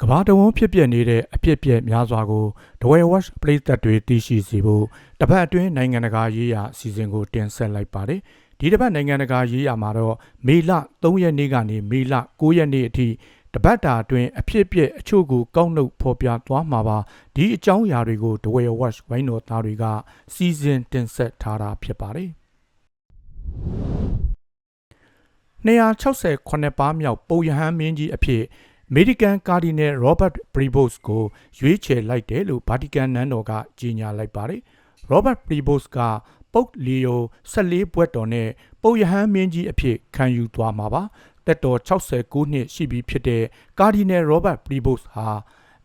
ကဘာတဝန်းဖြစ်ပျက်နေတဲ့အဖြစ်အပျက်များစွာကိုဒဝဲဝက်ပရိသတ်တွေသိရှိစေဖို့တပတ်အတွင်းနိုင်ငံတကာရေးရာအစီအစဉ်ကိုတင်ဆက်လိုက်ပါတယ်။ဒီတပတ်နိုင်ငံတကာရေးရာမှာတော့မေလ3ရက်နေ့ကနေမေလ9ရက်နေ့အထိတပတ်တာအတွင်းအဖြစ်အပျက်အချို့ကိုကောက်နှုတ်ဖော်ပြသွားမှာပါ။ဒီအကြောင်းအရာတွေကိုဒဝဲဝက်ဝိုင်းတော်သားတွေကစီစဉ်တင်ဆက်ထားတာဖြစ်ပါတယ်။268ပါးမြောက်ပုံရဟန်းမင်းကြီးအဖြစ်အ မေရိကန်ကာဒီနယ်ရောဘတ်ပရီဘို့စ်ကိုရွေးချယ်လိုက်တယ်လို့ဗာတီကန်နန်းတော်ကကြေညာလိုက်ပါတယ်။ရောဘတ်ပရီဘို့စ်ကပုပ်လီယို14ဘွဲ့တော်နဲ့ပုပ်ယဟန်မင်းကြီးအဖြစ်ခံယူသွားမှာပါ။တက်တော်69နှစ်ရှိပြီဖြစ်တဲ့ကာဒီနယ်ရောဘတ်ပရီဘို့စ်ဟာ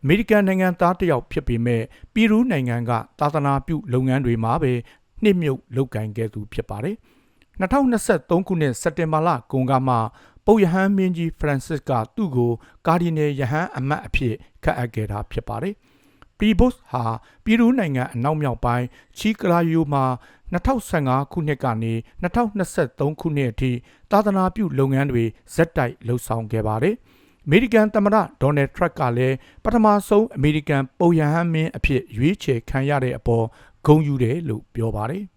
အမေရိကန်နိုင်ငံသားတစ်ယောက်ဖြစ်ပေမဲ့ပီရူးနိုင်ငံကသာသနာပြုလုပ်ငန်းတွေမှာပဲနှစ်မြုပ်လုပ်ကင်ခဲ့သူဖြစ်ပါတယ်။2023ခုနှစ်စက်တင်ဘာလကုန်ကမှ ပုပ်ယဟန်မင်းကြီးဖရန်စစ်ကသူ့ကိုကာဒီနယ်ယဟန်အမတ်အဖြစ်ခန့်အပ်ခဲ့တာဖြစ်ပါတယ်။ပီဘုတ်ဟာပြည်သူနိုင်ငံအနောက်မြောက်ပိုင်းချီကလာယိုမှာ2015ခုနှစ်ကနေ2023ခုနှစ်အထိသာသနာပြုလုပ်ငန်းတွေဇက်တိုက်လှုပ်ဆောင်ခဲ့ပါတယ်။အမေရိကန်သမ္မတဒေါ်နယ်ထရက်ကလည်းပထမဆုံးအမေရိကန်ပုံရဟန်းမင်းအဖြစ်ရွေးချယ်ခံရတဲ့အပေါ်ဂုဏ်ယူတယ်လို့ပြောပါတယ်။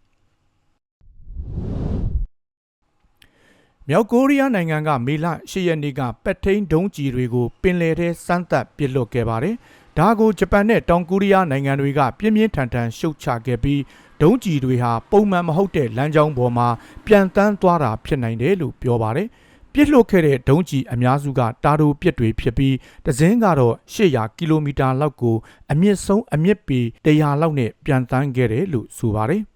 မြောက်ကိုရီးယားနိုင်ငံကမေလ၈ရက်နေ့ကပက်ထိန်ဒုံးကျည်တွေကိုပင်လယ်ထဲစမ်းသပ်ပစ်လွတ်ခဲ့ပါတယ်။ဒါကိုဂျပန်နဲ့တောင်ကိုရီးယားနိုင်ငံတွေကပြင်းပြင်းထန်ထန်ရှုတ်ချခဲ့ပြီးဒုံးကျည်တွေဟာပုံမှန်မဟုတ်တဲ့လမ်းကြောင်းပေါ်မှာပြန်တန်းသွားတာဖြစ်နိုင်တယ်လို့ပြောပါတယ်။ပြစ်လွတ်ခဲ့တဲ့ဒုံးကျည်အများစုကတာတိုပြစ်တွေဖြစ်ပြီးတစင်းကတော့800ကီလိုမီတာလောက်ကိုအမြင့်ဆုံးအမြင့်ပေ100လောက်နဲ့ပြန်တန်းခဲ့တယ်လို့ဆိုပါတယ်။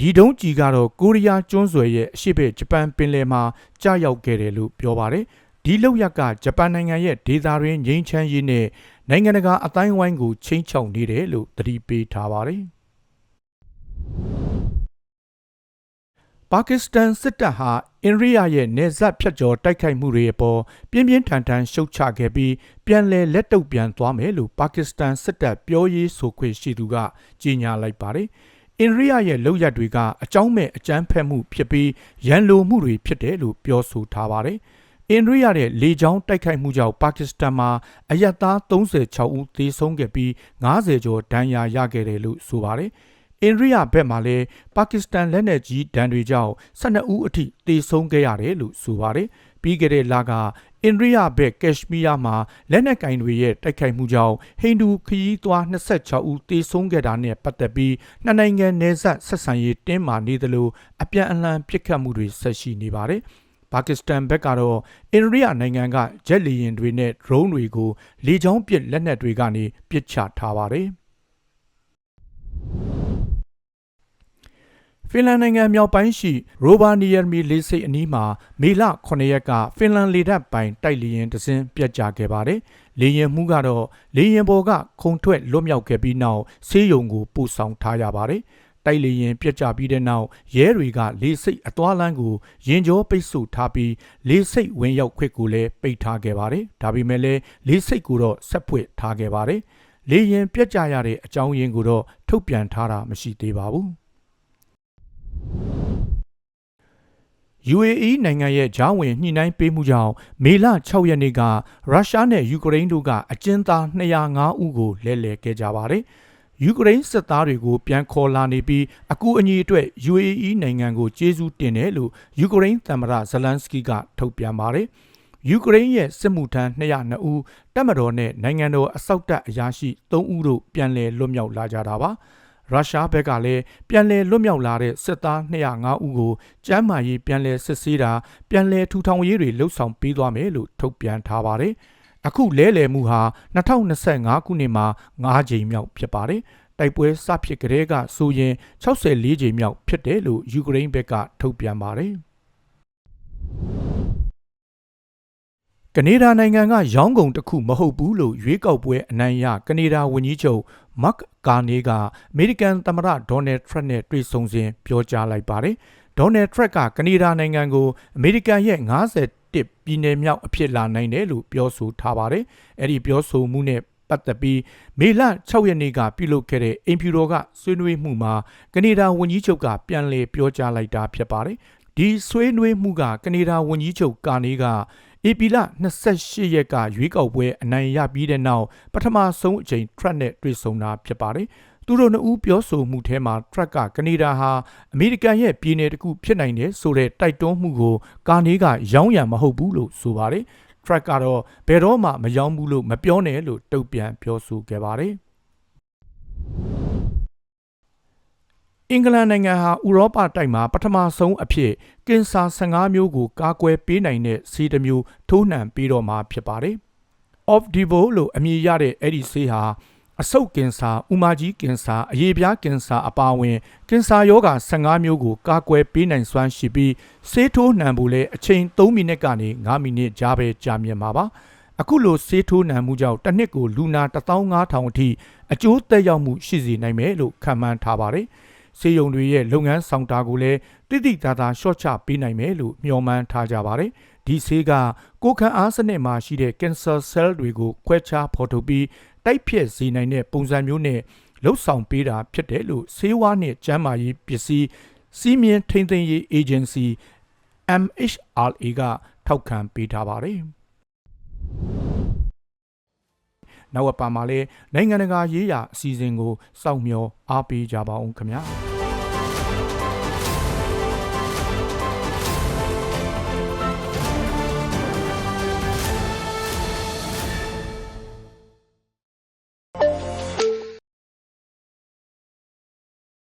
ဒီဒုံးကြီးကတော့ကိုရီးယားကျွန်းဆွယ်ရဲ့အရှိဘက်ဂျပန်ပင်လယ်မှာကြာရောက်ခဲ့တယ်လို့ပြောပါတယ်။ဒီလောက်ရက်ကဂျပန်နိုင်ငံရဲ့ဒေသတွင်းငြိမ်းချမ်းရေးနဲ့နိုင်ငံတကာအတိုင်းဝိုင်းကိုချိန်ချောက်နေတယ်လို့သတိပေးထားပါတယ်။ပါကစ္စတန်စစ်တပ်ဟာအိန္ဒိယရဲ့နေဆက်ဖြတ်ကျော်တိုက်ခိုက်မှုတွေအပေါ်ပြင်းပြင်းထန်ထန်ရှုတ်ချခဲ့ပြီးပြန်လည်လက်တုပ်ပြန်သွားမယ်လို့ပါကစ္စတန်စစ်တပ်ပြောရေးဆိုခွင့်ရှိသူကကြေညာလိုက်ပါတယ်။ အင်ရီယာရဲ့လောက်ရတ်တွေကအကြောင်းမဲ့အကြမ်းဖက်မှုဖြစ်ပြီးရန်လိုမှုတွေဖြစ်တယ်လို့ပြောဆိုထားပါတယ်။အင်ရီယာရဲ့လေကြောင်းတိုက်ခိုက်မှုကြောင့်ပါကစ္စတန်မှာအယက်သား36ဦးသေဆုံးခဲ့ပြီး90ကျော်ဒဏ်ရာရခဲ့တယ်လို့ဆိုပါတယ်။အင်ရီယာဘက်မှာလည်းပါကစ္စတန်လက်နက်ကြီးဒဏ်တွေကြောင့်12ဦးအထိသေဆုံးခဲ့ရတယ်လို့ဆိုပါတယ်။ ပြီးခဲ့တဲ့လကအိန္ဒိယဘက်ကက်ရှ်မီးယားမှာလက်နက်ကင်တွေရဲ့တိုက်ခိုက်မှုကြောင့်ဟိန္ဒူခရီးသွား26ဦးသေဆုံးခဲ့တာနဲ့ပတ်သက်ပြီးနှစ်နိုင်ငံနယ်စပ်ဆက်ဆံရေးတင်းမာနေသလိုအပြန်အလှန်ပစ်ခတ်မှုတွေဆက်ရှိနေပါတယ်။ပါကစ္စတန်ဘက်ကတော့အိန္ဒိယနိုင်ငံကဂျက်လီယင်တွေနဲ့ drone တွေကိုလေကြောင်းပစ်လက်နက်တွေကနေပစ်ချထားပါတယ်။ ဖင်လန်နိုင်ငံမြောက်ပိုင်းရှိရိုဘာနီယယ်မီလေဆိပ်အနီးမှာမေလ9ရက်ကဖင်လန်လေတပ်ပိုင်တိုက်လေယာဉ်တစ်စင်းပြတ်ကျခဲ့ပါတယ်။လေယာဉ်မှုကတော့လေယာဉ်ပေါ်ကခုံထွက်လွတ်မြောက်ခဲ့ပြီးနောက်ဆေးရုံကိုပို့ဆောင်ထားရပါတယ်။တိုက်လေရင်ပြက်ကျပြီးတဲ့နောက်ရဲတွေကလေစိတ်အသွာလန်းကိုရင်ကျော်ပိတ်ဆို့ထားပြီးလေစိတ်ဝင်ရောက်ခွင့်ကိုလည်းပိတ်ထားခဲ့ပါတယ်။ဒါပေမဲ့လည်းလေစိတ်ကိုတော့ဆက်ဖွင့်ထားခဲ့ပါတယ်။လေရင်ပြက်ကျရတဲ့အကြောင်းရင်းကိုတော့ထုတ်ပြန်ထားတာမရှိသေးပါဘူး။ UAE နိုင်ငံရဲ့ဂျားဝင်ညှိနှိုင်းပေးမှုကြောင့်မေလ6ရက်နေ့ကရုရှားနဲ့ယူကရိန်းတို့ကအကျဉ်းသား205ဦးကိုလဲလှယ်ခဲ့ကြပါတယ်။ယူကရိန်းစစ်သားတွေကိုပြန်ခေါ်လာနေပြီးအကူအညီအတွက် UAE နိုင်ငံကိုကျေးဇူးတင်တယ်လို့ယူကရိန်းသမ္မတဇလန်စကီကထုတ်ပြန်ပါတယ်။ယူကရိန်းရဲ့စစ်မှုထမ်း202ဦးတပ်မတော်နဲ့နိုင်ငံတော်အစောက်တပ်အရာရှိ3ဦးတို့ပြန်လည်လွတ်မြောက်လာကြတာပါ။ ရုရှားဘက်ကလည်းပြန်လည်လွတ်မြောက်လာတဲ့စစ်သား205ဦးကိုကျန်းမာရေးပြန်လည်စစ်ဆေးတာပြန်လည်ထူထောင်ရေးတွေလှုပ်ဆောင်ပေးသွားမယ်လို့ထုတ်ပြန်ထားပါတယ်။အခုလဲလှယ်မှုဟာ2025ခုနှစ်မှာ9ကြိမ်မြောက်ဖြစ်ပါတယ်။တိုက်ပွဲစဖြစ်ကလေးကဆိုရင်64ကြိမ်မြောက်ဖြစ်တယ်လို့ယူကရိန်းဘက်ကထုတ်ပြန်ပါတယ်။ ကနေဒါနိုင်ငံကရောင်းကုန်တစ်ခုမဟုတ်ဘူးလို့ရွေးကောက်ပွဲအနိုင်ရကနေဒါဝန်ကြီးချုပ်မတ်ကာနေကအမေရိကန်သမ္မတဒေါ်နယ်ထရက်နဲ့တွေ့ဆုံစဉ်ပြောကြားလိုက်ပါတယ်။ဒေါ်နယ်ထရက်ကကနေဒါနိုင်ငံကိုအမေရိကန်ရဲ့51ပြည်နယ်မြောက်အဖြစ်လာနိုင်တယ်လို့ပြောဆိုထားပါတယ်။အဲ့ဒီပြောဆိုမှုနဲ့ပတ်သက်ပြီးမေလ6ရက်နေ့ကပြုလုပ်ခဲ့တဲ့အင်ဖြူတော်ကဆွေးနွေးမှုမှာကနေဒါဝန်ကြီးချုပ်ကပြန်လည်ပြောကြားလိုက်တာဖြစ်ပါတယ်။ဒီဆွေးနွေးမှုကကနေဒါဝန်ကြီးချုပ်ကာနေက ဧပြီလ28ရက်ကရွေးကောက်ပွဲအနိုင်ရပြီးတဲ့နောက်ပထမဆုံးအကြိမ် track နဲ့တွေ့ဆုံတာဖြစ်ပါတယ်။သူတို့နှစ်ဦးပြောဆိုမှုထဲမှာ track ကကနေဒါဟာအမေရိကန်ရဲ့ပြည်နယ်တစ်ခုဖြစ်နိုင်တယ်ဆိုတဲ့တိုက်တွန်းမှုကိုကာနေကရောင်းရံမဟုတ်ဘူးလို့ဆိုပါတယ်။ track ကတော့ဘယ်တော့မှမရောင်းဘူးလို့မပြောနဲ့လို့တုံ့ပြန်ပြောဆိုခဲ့ပါတယ်။ အင်္ဂလန်နိုင်ငံဟာဥရောပတိုက်မှာပထမဆုံးအဖြစ်ကင်ဆာ15မျိုးကိုကာကွယ်ပေးနိုင်တဲ့ဆေးတစ်မျိုးထိုးနှံပေးတော့မှာဖြစ်ပါတယ်။ Opdivo လို့အမည်ရတဲ့အဲ့ဒီဆေးဟာအဆုတ်ကင်ဆာ၊ဥမာကြီးကင်ဆာ၊အရေပြားကင်ဆာအပါအဝင်ကင်ဆာရောဂါ15မျိုးကိုကာကွယ်ပေးနိုင်စွမ်းရှိပြီးဆေးထိုးနှံဖို့လဲအချိန်3မိနစ်ကနေ9မိနစ်ကြားပဲကြာမြင့်မှာပါ။အခုလိုဆေးထိုးနှံမှုကြောင့်တစ်နှစ်ကိုလူနာ15000အထိအကျိုးသက်ရောက်မှုရှိစေနိုင်မယ်လို့ခန့်မှန်းထားပါတယ်။ ဆေးရုံတွေရဲ့လုပ်ငန်းဆောင်တာကိုလည်းတိတိတသားရှော့ချပေးနိုင်မယ်လို့မျှော်မှန်းထားကြပါတယ်။ဒီဆေးကကိုယ်ခံအားစနစ်မှာရှိတဲ့ cancer cell တွေကိုခွဲခြားဖော်ထုတ်ပြီးတိုက်ဖျက်စေနိုင်တဲ့ပုံစံမျိုးနဲ့လှုပ်ဆောင်ပေးတာဖြစ်တယ်လို့ဆေးဝါးနဲ့ကျန်းမာရေးပစ္စည်းစီးမြင်ထိန်းသိမ်းရေး agency MHRA ကထောက်ခံပေးထားပါတယ်။နောက်အပါမှာလဲနိုင်ငံတကာရေးရာအစီအစဉ်ကိုစောင့်မျှော်အားပေးကြပါအောင်ခင်ဗျာ။